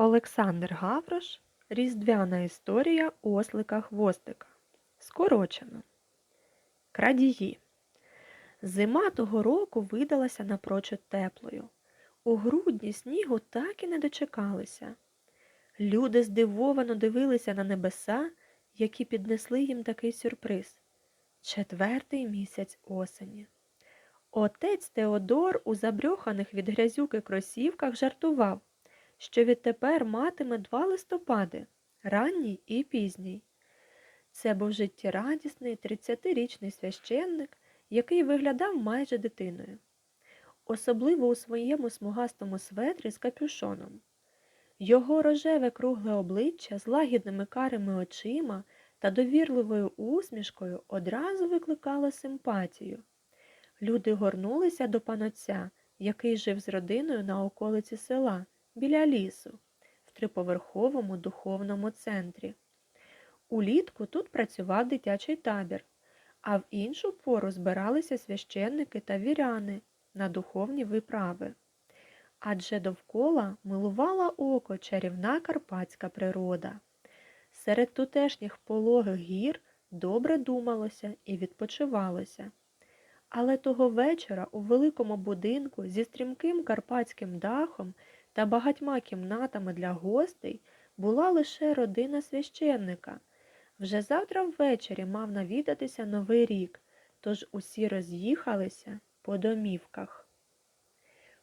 Олександр Гаврош Різдвяна історія ослика хвостика. Скорочено. Крадії. Зима того року видалася напрочуд теплою. У грудні снігу так і не дочекалися. Люди здивовано дивилися на небеса, які піднесли їм такий сюрприз. Четвертий місяць осені. Отець Теодор у забрьоханих від грязюки кросівках жартував що відтепер матиме два листопади ранній і пізній. Це був життєрадісний 30-річний священник, який виглядав майже дитиною, особливо у своєму смугастому светрі з капюшоном. Його рожеве кругле обличчя з лагідними карими очима та довірливою усмішкою одразу викликало симпатію. Люди горнулися до панотця, який жив з родиною на околиці села біля лісу, в триповерховому духовному центрі. Улітку тут працював дитячий табір, а в іншу пору збиралися священники та віряни на духовні виправи. Адже довкола милувала око чарівна карпатська природа. Серед тутешніх пологих гір добре думалося і відпочивалося. Але того вечора у великому будинку зі стрімким карпатським дахом та багатьма кімнатами для гостей була лише родина священника. Вже завтра ввечері мав навідатися Новий рік, тож усі роз'їхалися по домівках.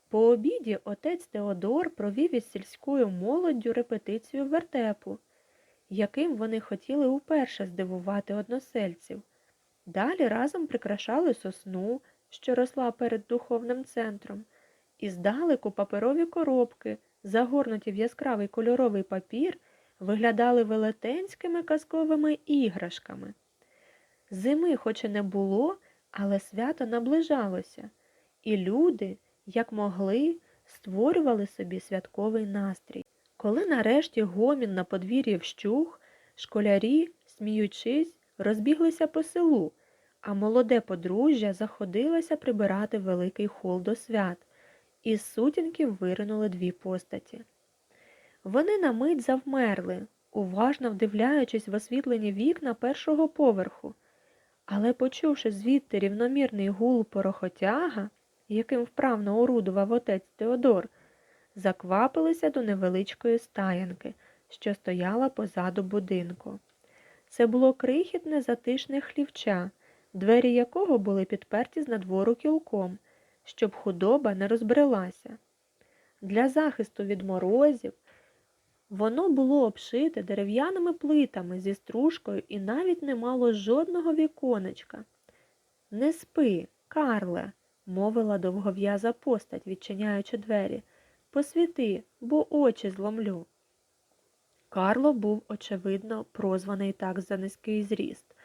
По обіді отець Теодор провів із сільською молоддю репетицію вертепу, яким вони хотіли уперше здивувати односельців. Далі разом прикрашали сосну, що росла перед духовним центром, і здалеку паперові коробки, загорнуті в яскравий кольоровий папір, виглядали велетенськими казковими іграшками. Зими хоч і не було, але свято наближалося, і люди, як могли, створювали собі святковий настрій. Коли нарешті гомін на подвір'ї вщух, школярі, сміючись, розбіглися по селу, а молоде подружжя заходилося прибирати великий хол до свят. Із сутінків виринули дві постаті. Вони на мить завмерли, уважно вдивляючись в освітлені вікна першого поверху, але, почувши звідти рівномірний гул порохотяга, яким вправно орудував отець Теодор, заквапилися до невеличкої стаянки, що стояла позаду будинку. Це було крихітне затишне хлівча, двері якого були підперті з надвору кілком щоб худоба не розбрелася. Для захисту від морозів воно було обшите дерев'яними плитами зі стружкою і навіть не мало жодного віконечка. Не спи, Карле, мовила довгов'яза постать, відчиняючи двері. Посвіти, бо очі зломлю. Карло був, очевидно, прозваний так за низький зріст.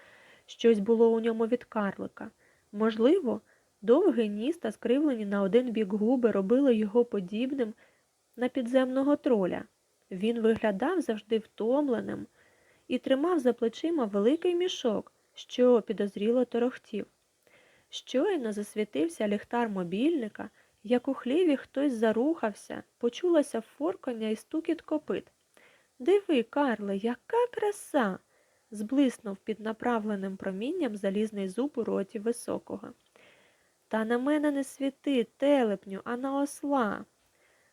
Щось було у ньому від карлика. Можливо, Довгий ніс та скривлені на один бік губи робили його подібним на підземного троля. Він виглядав завжди втомленим і тримав за плечима великий мішок, що підозріло торохтів. Щойно засвітився ліхтар мобільника, як у хліві хтось зарухався, почулося форкання і стукіт копит. Диви, Карле, яка краса! зблиснув під направленим промінням залізний зуб у роті високого. Та на мене не світи, телепню, а на осла.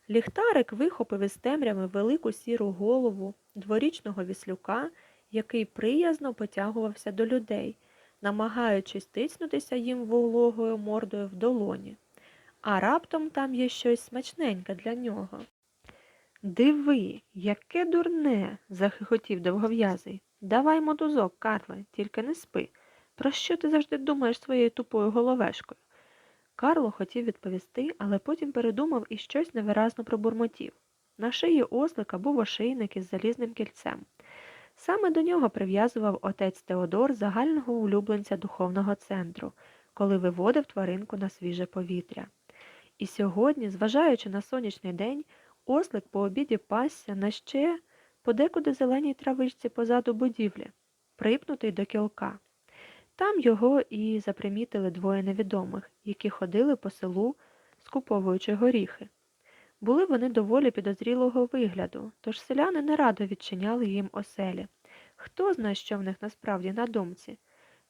Ліхтарик вихопив із темряви велику сіру голову дворічного віслюка, який приязно потягувався до людей, намагаючись тиснутися їм вологою мордою в долоні. А раптом там є щось смачненьке для нього. Диви, яке дурне, захихотів довгов'язий. Давай мотузок, Карле, тільки не спи. Про що ти завжди думаєш своєю тупою головешкою? Карло хотів відповісти, але потім передумав і щось невиразно пробурмотів. На шиї ослика був ошейник із залізним кільцем. Саме до нього прив'язував отець Теодор загального улюбленця духовного центру, коли виводив тваринку на свіже повітря. І сьогодні, зважаючи на сонячний день, ослик по обіді пасся на ще подекуди зеленій травичці позаду будівлі, припнутий до кілка. Там його і запримітили двоє невідомих, які ходили по селу, скуповуючи горіхи. Були вони доволі підозрілого вигляду, тож селяни нерадо відчиняли їм оселі. Хто знає, що в них насправді на думці?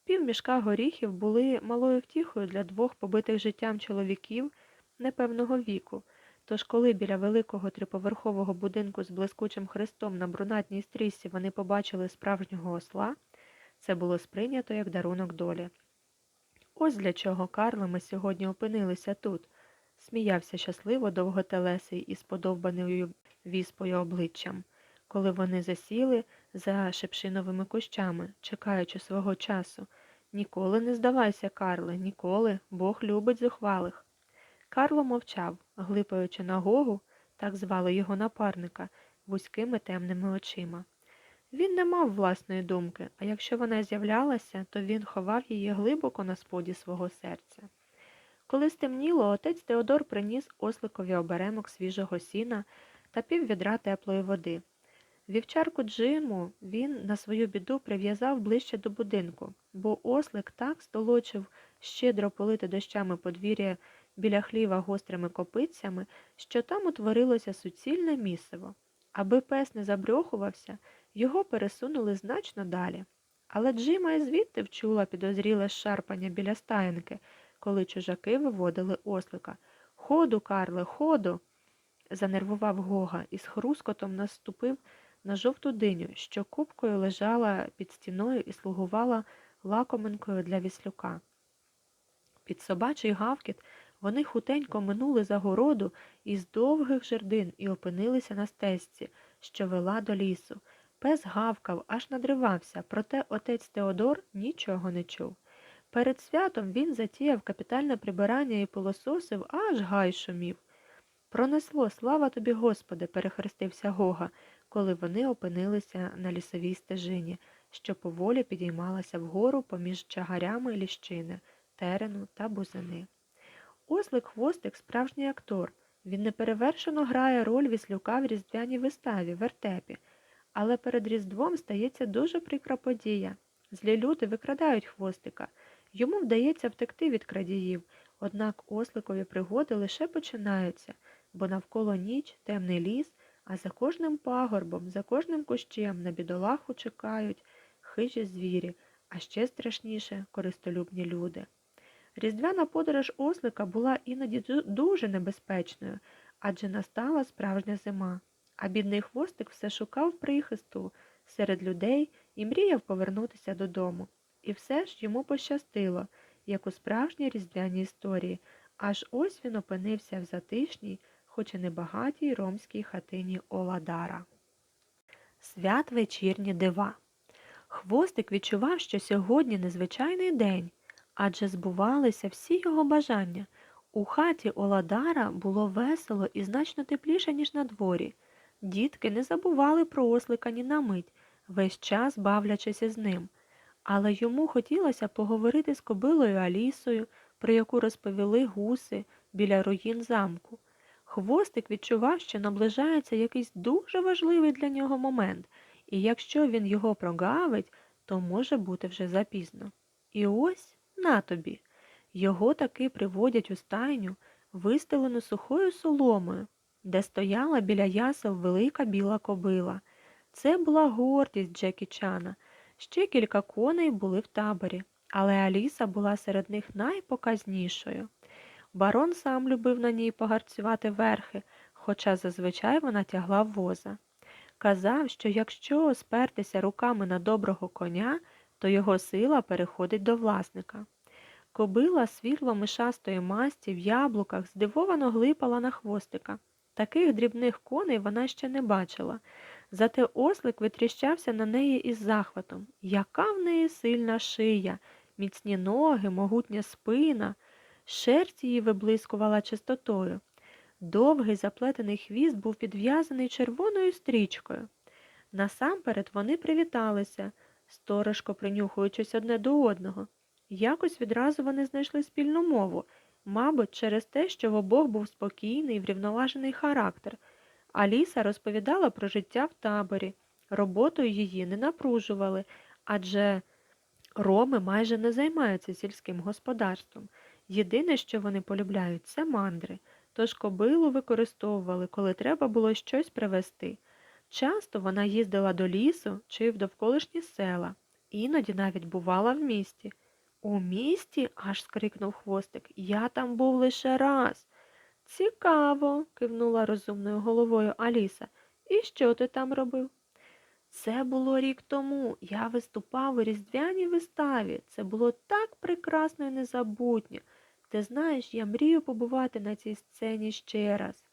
Півмішка горіхів були малою втіхою для двох побитих життям чоловіків непевного віку. Тож, коли біля великого триповерхового будинку з блискучим хрестом на брунатній стрічці вони побачили справжнього осла, це було сприйнято як дарунок долі. Ось для чого, Карло, ми сьогодні опинилися тут, сміявся щасливо довготелесий із подовбаною віспою обличчям, коли вони засіли за шепшиновими кущами, чекаючи свого часу. Ніколи не здавайся, Карле, ніколи, Бог любить зухвалих. Карло мовчав, глипаючи на Гогу, так звали його напарника, вузькими темними очима. Він не мав власної думки, а якщо вона з'являлася, то він ховав її глибоко на споді свого серця. Коли стемніло, отець Теодор приніс осликові оберемок свіжого сіна та піввідра теплої води. Вівчарку Джиму він на свою біду прив'язав ближче до будинку, бо ослик так столочив щедро полити дощами подвір'я біля хліва гострими копицями, що там утворилося суцільне місиво. Аби пес не забрьохувався, його пересунули значно далі. Але Джима і звідти вчула підозріле шарпання біля стаєнки, коли чужаки виводили ослика. Ходу, Карле, ходу. занервував Гога і з хрускотом наступив на жовту диню, що купкою лежала під стіною і слугувала лакоминкою для віслюка. Під собачий гавкіт вони хутенько минули загороду із довгих жердин і опинилися на стежці, що вела до лісу. Пес гавкав, аж надривався, проте отець Теодор нічого не чув. Перед святом він затіяв капітальне прибирання і пилососив, аж гай шумів. Пронесло, слава тобі, Господи, перехрестився Гога, коли вони опинилися на лісовій стежині, що поволі підіймалася вгору поміж чагарями ліщини, терену та бузини. Ослик хвостик справжній актор. Він неперевершено грає роль віслюка в різдвяній виставі, вертепі. Але перед Різдвом стається дуже прикра подія. Злі люди викрадають хвостика. Йому вдається втекти від крадіїв, однак осликові пригоди лише починаються, бо навколо ніч темний ліс, а за кожним пагорбом, за кожним кущем на бідолаху чекають хижі звірі, а ще страшніше користолюбні люди. Різдвяна подорож ослика була іноді дуже небезпечною, адже настала справжня зима, а бідний хвостик все шукав прихисту серед людей і мріяв повернутися додому. І все ж йому пощастило, як у справжній різдвяній історії, аж ось він опинився в затишній, хоч і небагатій ромській хатині Оладара. Свят вечірні дива. Хвостик відчував, що сьогодні незвичайний день адже збувалися всі його бажання. У хаті Оладара було весело і значно тепліше, ніж на дворі. Дітки не забували про ослика ні на мить, весь час бавлячись із ним. Але йому хотілося поговорити з кобилою Алісою, про яку розповіли гуси біля руїн замку. Хвостик відчував, що наближається якийсь дуже важливий для нього момент, і якщо він його прогавить, то може бути вже запізно. І ось на тобі. Його таки приводять у стайню, вистелену сухою соломою, де стояла біля ясел велика біла кобила. Це була гордість Джекі Чана. Ще кілька коней були в таборі, але Аліса була серед них найпоказнішою. Барон сам любив на ній погарцювати верхи, хоча зазвичай вона тягла воза. Казав, що якщо спертися руками на доброго коня, то його сила переходить до власника. Кобила світло мишастої масті в яблуках здивовано глипала на хвостика. Таких дрібних коней вона ще не бачила. Зате ослик витріщався на неї із захватом. Яка в неї сильна шия, міцні ноги, могутня спина, шерсть її виблискувала чистотою. Довгий заплетений хвіст був підв'язаний червоною стрічкою. Насамперед вони привіталися сторожко принюхуючись одне до одного. Якось відразу вони знайшли спільну мову, мабуть, через те, що в обох був спокійний, врівноважений характер. Аліса розповідала про життя в таборі. Роботою її не напружували, адже роми майже не займаються сільським господарством. Єдине, що вони полюбляють, це мандри. тож кобилу використовували, коли треба було щось привезти. Часто вона їздила до лісу чи в довколишні села, іноді навіть бувала в місті. У місті? аж скрикнув хвостик. Я там був лише раз. Цікаво, кивнула розумною головою Аліса. І що ти там робив? Це було рік тому. Я виступав у різдвяній виставі. Це було так прекрасно і незабутньо. Ти знаєш, я мрію побувати на цій сцені ще раз.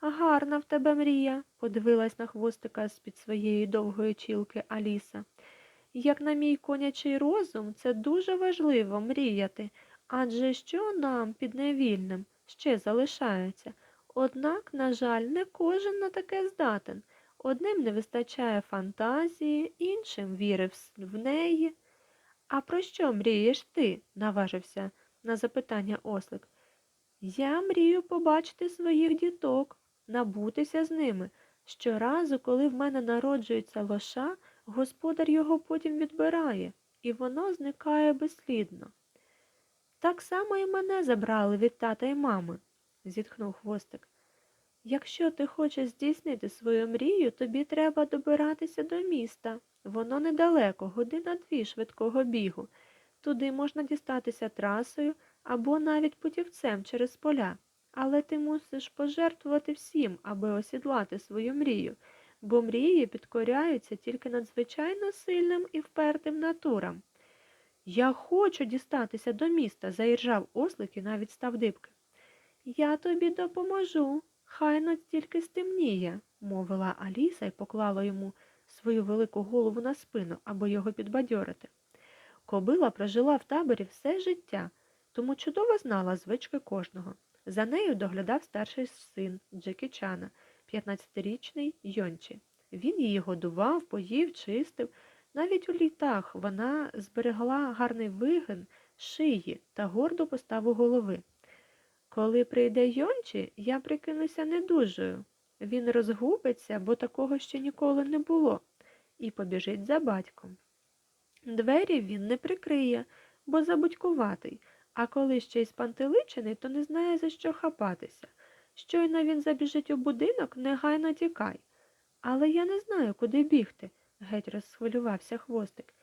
Гарна в тебе мрія, подивилась на хвостика з-під своєї довгої чілки Аліса. Як на мій конячий розум, це дуже важливо мріяти, адже що нам, підневільним, ще залишається. Однак, на жаль, не кожен на таке здатен. Одним не вистачає фантазії, іншим віри в, в неї. А про що мрієш ти? наважився на запитання ослик. Я мрію побачити своїх діток, набутися з ними. Щоразу, коли в мене народжується лоша, господар його потім відбирає, і воно зникає безслідно. Так само і мене забрали від тата і мами, зітхнув хвостик. Якщо ти хочеш здійснити свою мрію, тобі треба добиратися до міста. Воно недалеко, година дві швидкого бігу. Туди можна дістатися трасою або навіть путівцем через поля. Але ти мусиш пожертвувати всім, аби осідлати свою мрію, бо мрії підкоряються тільки надзвичайно сильним і впертим натурам. Я хочу дістатися до міста, заіржав ослик і навіть став дибки. Я тобі допоможу. Хай но тільки стемніє, мовила Аліса і поклала йому свою велику голову на спину, аби його підбадьорити. Кобила прожила в таборі все життя, тому чудово знала звички кожного. За нею доглядав старший син Джекі Чана, 15-річний Йончі. Він її годував, поїв, чистив. Навіть у літах вона зберегла гарний вигин шиї та горду поставу голови. Коли прийде Йончі, я прикинуся недужою. Він розгубиться, бо такого ще ніколи не було, і побіжить за батьком. Двері він не прикриє, бо забудькуватий, а коли ще й спантеличений, то не знає, за що хапатися. Щойно він забіжить у будинок, негайно тікай. Але я не знаю, куди бігти, геть розсхвилювався хвостик.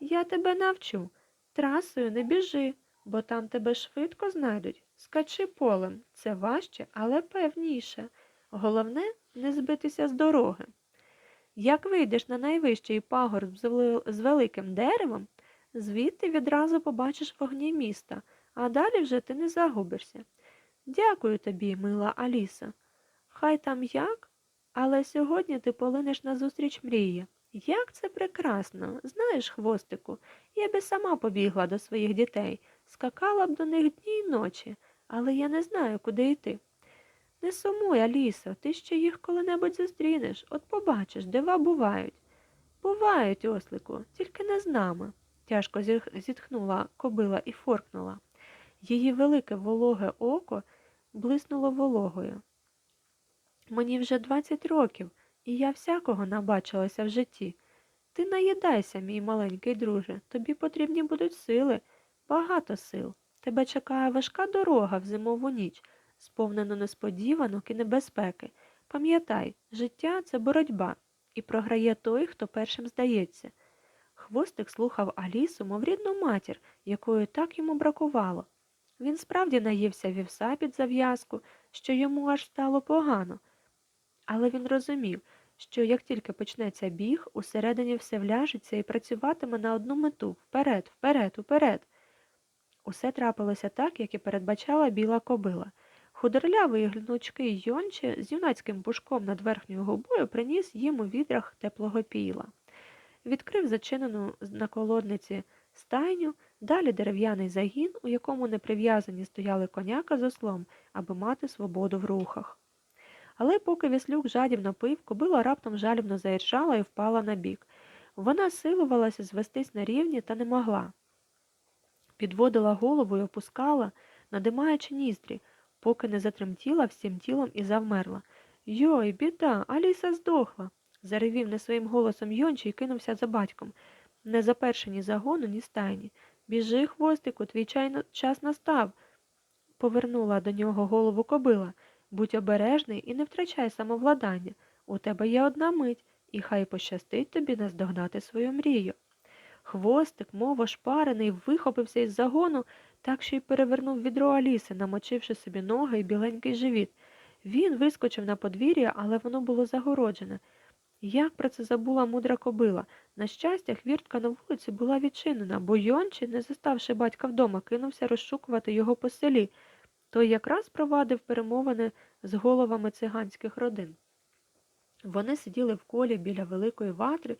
Я тебе навчу. Трасою не біжи, бо там тебе швидко знайдуть. Скачи полем. Це важче, але певніше. Головне не збитися з дороги. Як вийдеш на найвищий пагорб з великим деревом, звідти відразу побачиш вогні міста, а далі вже ти не загубишся. Дякую тобі, мила Аліса. Хай там як, але сьогодні ти полинеш назустріч мрії. Як це прекрасно, знаєш, хвостику, я би сама побігла до своїх дітей, скакала б до них дні й ночі, але я не знаю, куди йти. Не сумуй, Алісо, ти ще їх коли-небудь зустрінеш, от побачиш, дива бувають. Бувають, ослику, тільки не з нами, тяжко зітхнула кобила і форкнула. Її велике вологе око блиснуло вологою. Мені вже двадцять років, і я всякого набачилася в житті. Ти наїдайся, мій маленький друже, тобі потрібні будуть сили, багато сил. Тебе чекає важка дорога в зимову ніч, сповнену несподіванок і небезпеки. Пам'ятай, життя це боротьба, і програє той, хто першим здається. Хвостик слухав Алісу, мов рідну матір, якої так йому бракувало. Він справді наївся вівса під зав'язку, що йому аж стало погано. Але він розумів, що як тільки почнеться біг, усередині все вляжеться і працюватиме на одну мету вперед, вперед, уперед. Усе трапилося так, як і передбачала біла кобила. Худорлявий гнучкий Йонче з юнацьким пушком над верхньою губою приніс їм у відрах теплого піла. Відкрив зачинену на колодниці стайню, далі дерев'яний загін, у якому неприв'язані стояли коняка з ослом, аби мати свободу в рухах. Але поки віслюк жадібно пив, кобила раптом жалібно заіржала і впала на бік. Вона силувалася звестись на рівні та не могла. Підводила голову і опускала, надимаючи ніздрі, поки не затремтіла всім тілом і завмерла. Йой, біда, Аліса здохла. заревів не своїм голосом Йончі і кинувся за батьком. Не заперше ні загону, ні стайні. Біжи, хвостику, твій чай на- час настав. Повернула до нього голову кобила. Будь обережний і не втрачай самовладання. У тебе є одна мить, і хай пощастить тобі наздогнати свою мрію. Хвостик, мов ошпарений, вихопився із загону, так що й перевернув відро Аліси, намочивши собі ноги і біленький живіт. Він вискочив на подвір'я, але воно було загороджене. Як про це забула мудра кобила? На щастя, хвіртка на вулиці була відчинена, бо Йончі, не заставши батька вдома, кинувся розшукувати його по селі. Той якраз провадив перемовини з головами циганських родин. Вони сиділи в колі біля великої ватри,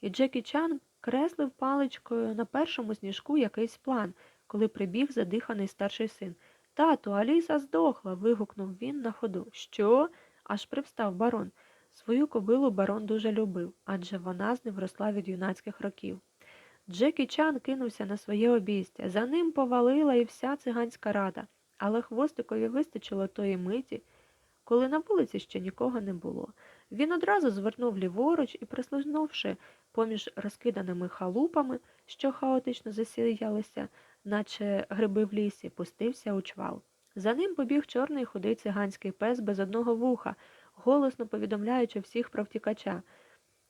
і Джекі Чан креслив паличкою на першому сніжку якийсь план, коли прибіг задиханий старший син. Тату, Аліса здохла. вигукнув він на ходу. Що? аж привстав барон. Свою кобилу барон дуже любив, адже вона з ним росла від юнацьких років. Джекі Чан кинувся на своє обійстя. За ним повалила і вся циганська рада, але хвостикові вистачило тої миті, коли на вулиці ще нікого не було. Він одразу звернув ліворуч і, прислизнувши поміж розкиданими халупами, що хаотично засіялися, наче гриби в лісі, пустився у чвал. За ним побіг чорний худий циганський пес без одного вуха, голосно повідомляючи всіх про втікача.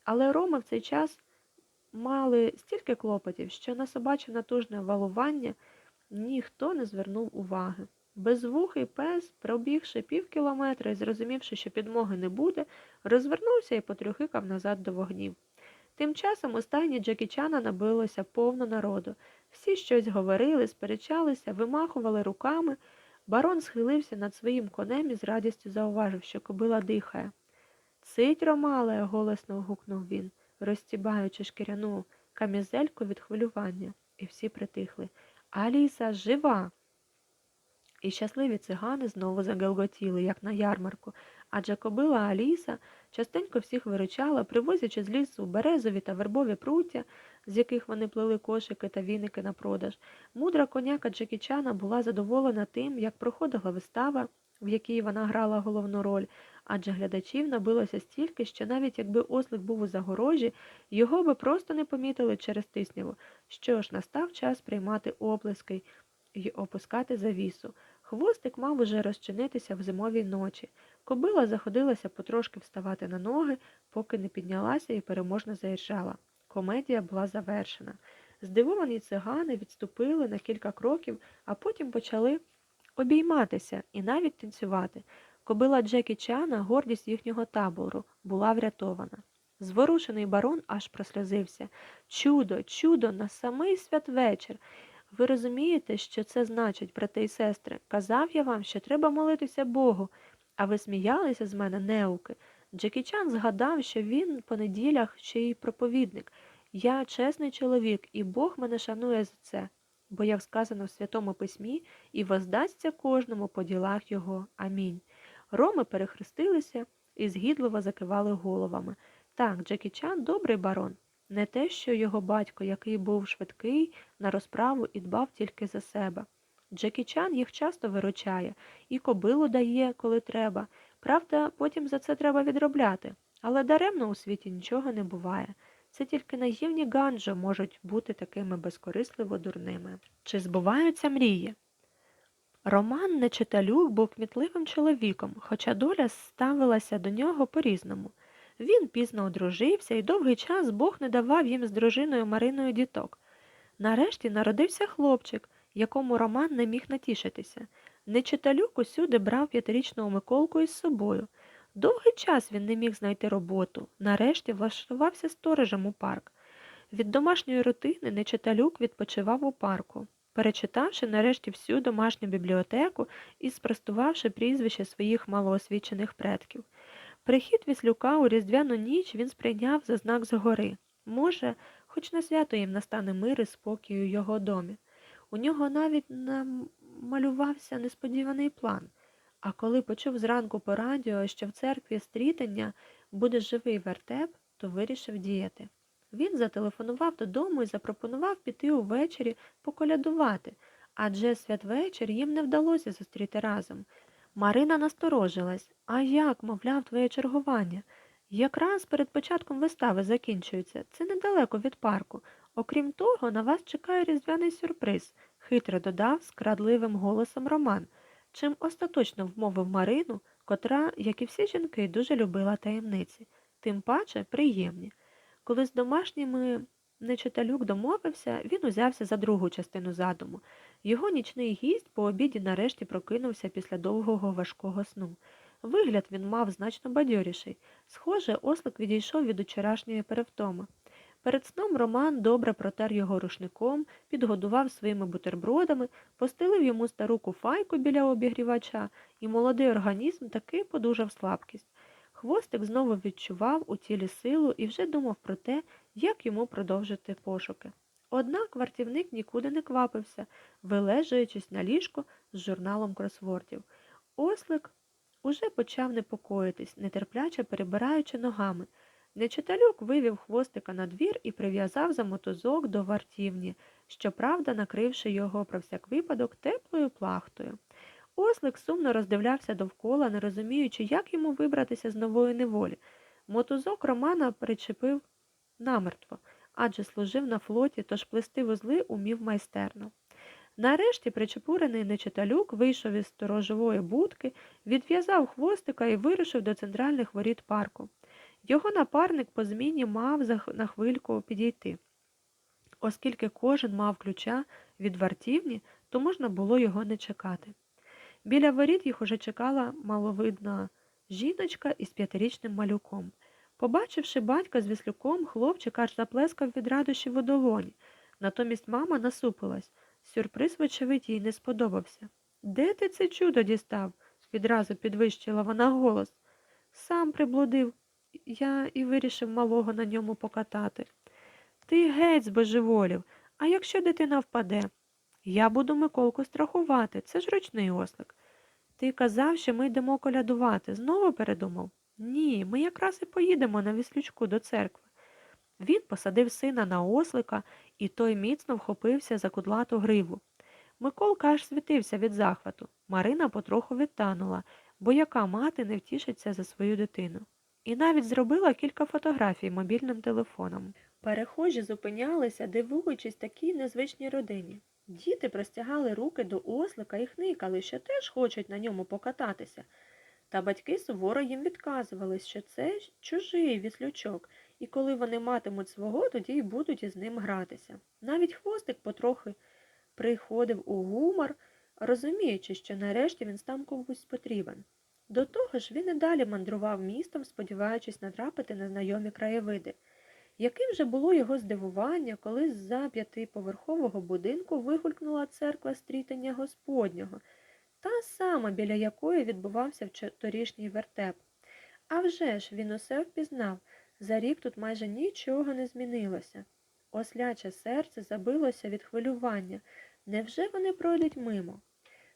Але роми в цей час мали стільки клопотів, що на собаче натужне валування ніхто не звернув уваги. Безвухий пес, пробігши пів кілометра і зрозумівши, що підмоги не буде, розвернувся і потрюхикав назад до вогнів. Тим часом у стайні Джекі Чана набилося повно народу. Всі щось говорили, сперечалися, вимахували руками. Барон схилився над своїм конем і з радістю зауважив, що кобила дихає. Цить, Ромале, голосно гукнув він, розтібаючи шкіряну камізельку від хвилювання, і всі притихли. Аліса жива. І щасливі цигани знову загелготіли, як на ярмарку, адже кобила Аліса частенько всіх виручала, привозячи з лісу березові та вербові пруття, з яких вони плели кошики та віники на продаж. Мудра коняка Джекічана була задоволена тим, як проходила вистава, в якій вона грала головну роль, адже глядачів набилося стільки, що навіть якби ослик був у загорожі, його би просто не помітили через тисняву. Що ж, настав час приймати оплески й опускати завісу. Хвостик мав уже розчинитися в зимовій ночі. Кобила заходилася потрошки вставати на ноги, поки не піднялася і переможно заїжджала. Комедія була завершена. Здивовані цигани відступили на кілька кроків, а потім почали обійматися і навіть танцювати. Кобила Джекі Чана, гордість їхнього табору, була врятована. Зворушений барон аж просльозився. Чудо, чудо, на самий святвечір. Ви розумієте, що це значить, брати і сестри? Казав я вам, що треба молитися Богу, а ви сміялися з мене, неуки. Джекі Чан згадав, що він по неділях ще й проповідник. Я чесний чоловік, і Бог мене шанує за це, бо, як сказано в Святому Письмі, і воздасться кожному по ділах його. Амінь. Роми перехрестилися і згідливо закивали головами. Так, Джекі Чан добрий барон. Не те, що його батько, який був швидкий на розправу і дбав тільки за себе. Джекі Чан їх часто виручає і кобилу дає, коли треба. Правда, потім за це треба відробляти. Але даремно у світі нічого не буває. Це тільки наївні ганджо можуть бути такими безкорисливо дурними. Чи збуваються мрії? Роман Нечиталюк був кмітливим чоловіком, хоча доля ставилася до нього по-різному. Він пізно одружився і довгий час Бог не давав їм з дружиною Мариною діток. Нарешті народився хлопчик, якому Роман не міг натішитися. Нечиталюк усюди брав п'ятирічного Миколку із собою. Довгий час він не міг знайти роботу. Нарешті влаштувався сторожем у парк. Від домашньої рутини Нечиталюк відпочивав у парку, перечитавши нарешті всю домашню бібліотеку і спростувавши прізвище своїх малоосвічених предків. Прихід віслюка у різдвяну ніч він сприйняв за знак згори. Може, хоч на свято їм настане мир і спокій у його домі. У нього навіть намалювався несподіваний план. А коли почув зранку по радіо, що в церкві стрітання буде живий вертеп, то вирішив діяти. Він зателефонував додому і запропонував піти увечері поколядувати, адже святвечір їм не вдалося зустріти разом. Марина насторожилась. А як, мовляв, твоє чергування? Якраз перед початком вистави закінчується. Це недалеко від парку. Окрім того, на вас чекає різдвяний сюрприз, хитро додав скрадливим голосом Роман, чим остаточно вмовив Марину, котра, як і всі жінки, дуже любила таємниці, тим паче приємні. Коли з домашніми Нечиталюк домовився, він узявся за другу частину задуму. Його нічний гість по обіді нарешті прокинувся після довгого важкого сну. Вигляд він мав значно бадьоріший. Схоже, ослик відійшов від учорашньої перевтоми. Перед сном Роман добре протер його рушником, підгодував своїми бутербродами, постелив йому стару куфайку біля обігрівача, і молодий організм таки подужав слабкість. Хвостик знову відчував у тілі силу і вже думав про те, як йому продовжити пошуки. Однак вартівник нікуди не квапився, вилежуючись на ліжку з журналом кросвордів. Ослик уже почав непокоїтись, нетерпляче перебираючи ногами. Нечиталюк вивів хвостика на двір і прив'язав за мотузок до вартівні, щоправда, накривши його про всяк випадок теплою плахтою. Ослик сумно роздивлявся довкола, не розуміючи, як йому вибратися з нової неволі. Мотузок Романа причепив намертво, адже служив на флоті, тож плести вузли умів майстерно. Нарешті причепурений нечиталюк вийшов із сторожової будки, відв'язав хвостика і вирушив до центральних воріт парку. Його напарник по зміні мав на хвильку підійти. Оскільки кожен мав ключа від вартівні, то можна було його не чекати. Біля воріт їх уже чекала маловидна жіночка із п'ятирічним малюком. Побачивши батька з віслюком, хлопчик аж заплескав від радощі в одолоні. Натомість мама насупилась. Сюрприз, вочевидь, їй не сподобався. Де ти це чудо дістав? відразу підвищила вона голос. Сам приблудив. Я і вирішив малого на ньому покатати. Ти геть збожеволів, а якщо дитина впаде? Я буду Миколку страхувати, це ж ручний ослик. Ти казав, що ми йдемо колядувати. Знову передумав? Ні, ми якраз і поїдемо на віслючку до церкви. Він посадив сина на ослика, і той міцно вхопився за кудлату гриву. Миколка аж світився від захвату. Марина потроху відтанула, бо яка мати не втішиться за свою дитину. І навіть зробила кілька фотографій мобільним телефоном. Перехожі зупинялися, дивуючись такій незвичній родині. Діти простягали руки до ослика і хникали, що теж хочуть на ньому покататися. Та батьки суворо їм відказували, що це чужий віслючок, і коли вони матимуть свого, тоді й будуть із ним гратися. Навіть хвостик потрохи приходив у гумор, розуміючи, що нарешті він став комусь потрібен. До того ж, він і далі мандрував містом, сподіваючись натрапити на знайомі краєвиди. Яким же було його здивування, коли з-за п'ятиповерхового будинку вигулькнула церква стрітання Господнього, та сама, біля якої відбувався торішній вертеп. А вже ж він усе впізнав, за рік тут майже нічого не змінилося. Осляче серце забилося від хвилювання. Невже вони пройдуть мимо?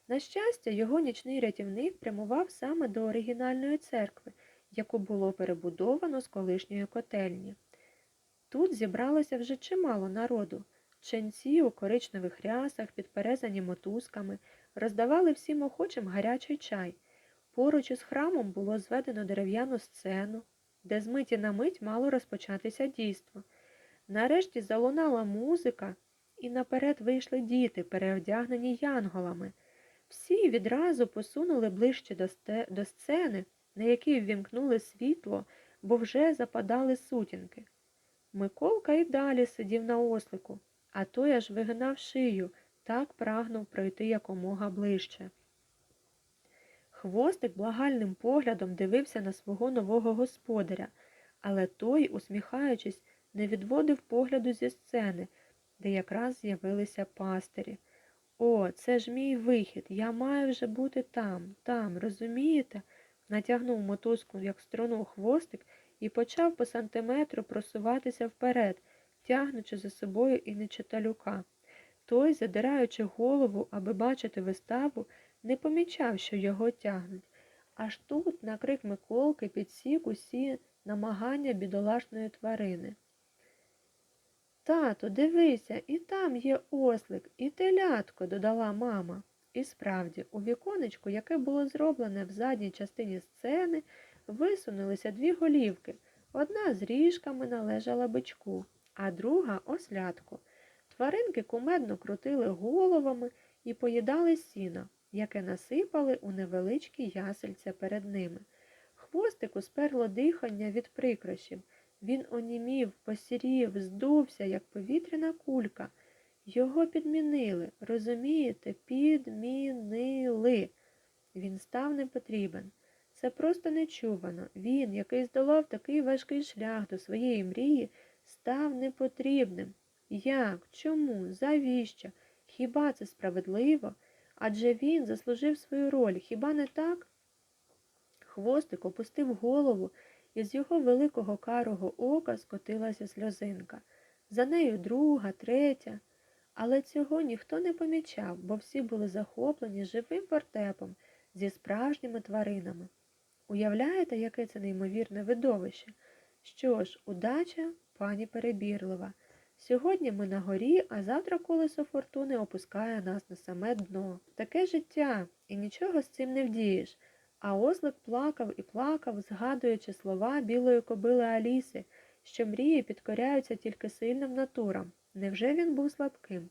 На щастя, його нічний рятівник прямував саме до оригінальної церкви, яку було перебудовано з колишньої котельні. Тут зібралося вже чимало народу. Ченці у коричневих рясах, підперезані мотузками, роздавали всім охочим гарячий чай. Поруч із храмом було зведено дерев'яну сцену, де з миті на мить мало розпочатися дійство. Нарешті залунала музика, і наперед вийшли діти, переодягнені янголами. Всі відразу посунули ближче до, до сцени, на якій ввімкнули світло, бо вже западали сутінки. Миколка й далі сидів на ослику, а той аж вигинав шию, так прагнув пройти якомога ближче. Хвостик благальним поглядом дивився на свого нового господаря, але той, усміхаючись, не відводив погляду зі сцени, де якраз з'явилися пастирі. О, це ж мій вихід. Я маю вже бути там, там, розумієте? Натягнув мотузку, як струну хвостик, і почав по сантиметру просуватися вперед, тягнучи за собою і нечиталюка. Той, задираючи голову, аби бачити виставу, не помічав, що його тягнуть. Аж тут, на крик Миколки, підсік усі намагання бідолашної тварини. Тату, дивися, і там є ослик, і телятко, додала мама. І справді, у віконечку, яке було зроблене в задній частині сцени, висунулися дві голівки. Одна з ріжками належала бичку, а друга ослятку. Тваринки кумедно крутили головами і поїдали сіна. яке насипали у невеличкі ясельця перед ними. Хвостику сперло дихання від прикрощів. Він онімів, посірів, здувся, як повітряна кулька. Його підмінили, розумієте, підмінили. Він став непотрібен. Це просто нечувано. Він, який здолав такий важкий шлях до своєї мрії, став непотрібним. Як? Чому? Завіщо? Хіба це справедливо? Адже він заслужив свою роль, хіба не так? Хвостик опустив голову, і з його великого карого ока скотилася сльозинка. За нею друга, третя. Але цього ніхто не помічав, бо всі були захоплені живим вертепом зі справжніми тваринами. Уявляєте, яке це неймовірне видовище? Що ж, удача, пані перебірлива. Сьогодні ми на горі, а завтра колесо фортуни опускає нас на саме дно. Таке життя, і нічого з цим не вдієш. А ослик плакав і плакав, згадуючи слова білої кобили Аліси, що мрії підкоряються тільки сильним натурам. Невже він був слабким?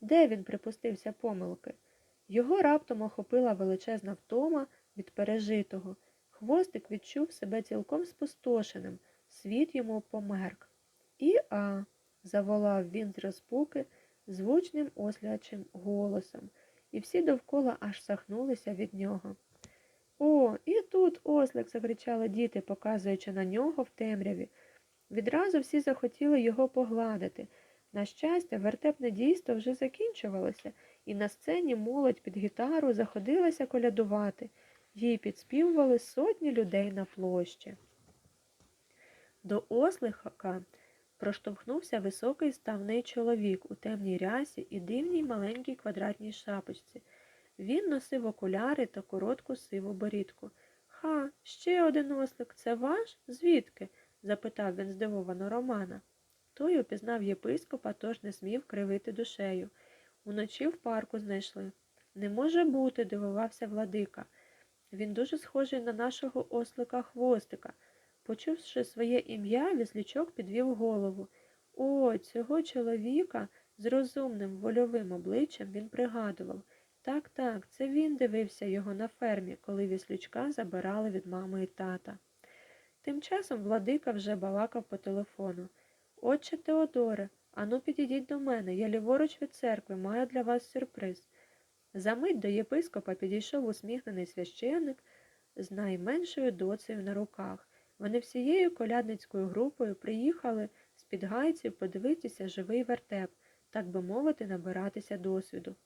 Де він припустився помилки? Його раптом охопила величезна втома від пережитого. Хвостик відчув себе цілком спустошеним, світ йому померк. І а, заволав він з розпуки звучним ослячим голосом, і всі довкола аж сахнулися від нього. О, і тут ослик, закричали діти, показуючи на нього в темряві. Відразу всі захотіли його погладити. На щастя, вертепне дійство вже закінчувалося, і на сцені молодь під гітару заходилася колядувати. Їй підспівували сотні людей на площі. До ослика проштовхнувся високий ставний чоловік у темній рясі і дивній маленькій квадратній шапочці. Він носив окуляри та коротку сиву борідку. Ха, ще один ослик. Це ваш? Звідки? запитав він здивовано Романа. Той упізнав єпископа, тож не смів кривити душею. Уночі в парку знайшли. Не може бути, дивувався владика. Він дуже схожий на нашого ослика хвостика. Почувши своє ім'я, віслічок підвів голову. О, цього чоловіка з розумним вольовим обличчям він пригадував. Так, так, це він дивився його на фермі, коли віслючка забирали від мами і тата. Тим часом владика вже балакав по телефону. Отче Теодоре, ану підійдіть до мене, я ліворуч від церкви, маю для вас сюрприз. Замить до єпископа підійшов усміхнений священник з найменшою доцею на руках. Вони всією колядницькою групою приїхали з підгайців подивитися живий вертеп, так би мовити, набиратися досвіду.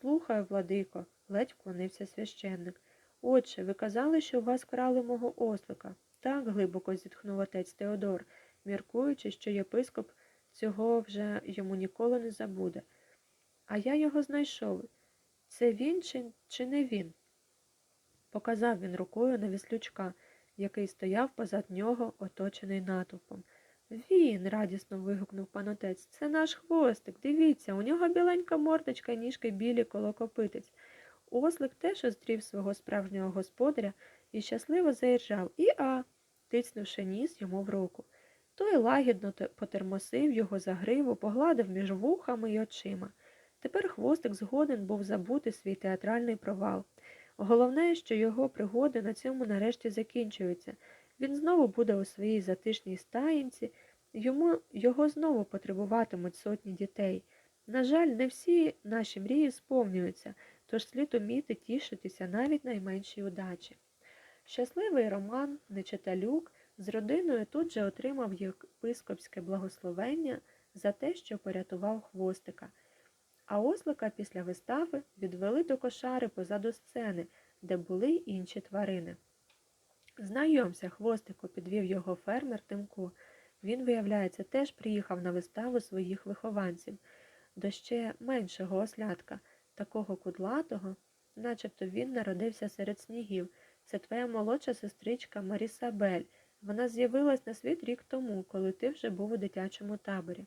Слухаю, владико, ледь вклонився священник. Отче, ви казали, що у вас крали мого ослика. Так, глибоко зітхнув отець Теодор, міркуючи, що єпископ цього вже йому ніколи не забуде. А я його знайшов. Це він чи, чи не він? Показав він рукою на віслючка, який стояв позад нього, оточений натовпом. Він, радісно вигукнув панотець, це наш хвостик. Дивіться, у нього біленька мордочка і ніжки білі коло копитець. Ослик теж оздрів свого справжнього господаря і щасливо заіржав і а, тицнувши ніс йому в руку. Той лагідно потермосив його за гриву, погладив між вухами й очима. Тепер хвостик згоден був забути свій театральний провал. Головне, що його пригоди на цьому нарешті закінчуються. Він знову буде у своїй затишній стаїнці, йому його знову потребуватимуть сотні дітей. На жаль, не всі наші мрії сповнюються, тож слід уміти тішитися навіть найменшій удачі. Щасливий Роман, Нечиталюк, з родиною тут же отримав єпископське благословення за те, що порятував хвостика. А ослика після вистави відвели до кошари позаду сцени, де були інші тварини. Знайомся, хвостику, підвів його фермер Тимко. Він, виявляється, теж приїхав на виставу своїх вихованців, до ще меншого ослятка, такого кудлатого, начебто він народився серед снігів. Це твоя молодша сестричка Марісабель. Вона з'явилась на світ рік тому, коли ти вже був у дитячому таборі.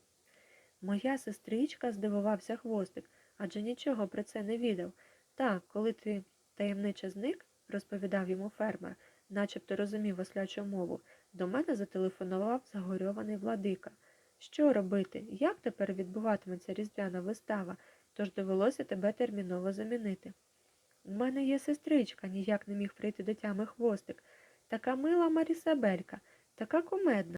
Моя сестричка, здивувався хвостик, адже нічого про це не відав. Так, коли ти таємниче зник, розповідав йому фермер, начебто розумів ослячу мову, до мене зателефонував загорьований владика. Що робити? Як тепер відбуватиметься різдвяна вистава, тож довелося тебе терміново замінити. У мене є сестричка, ніяк не міг прийти до тями хвостик. Така мила Марісабелька, така кумедна.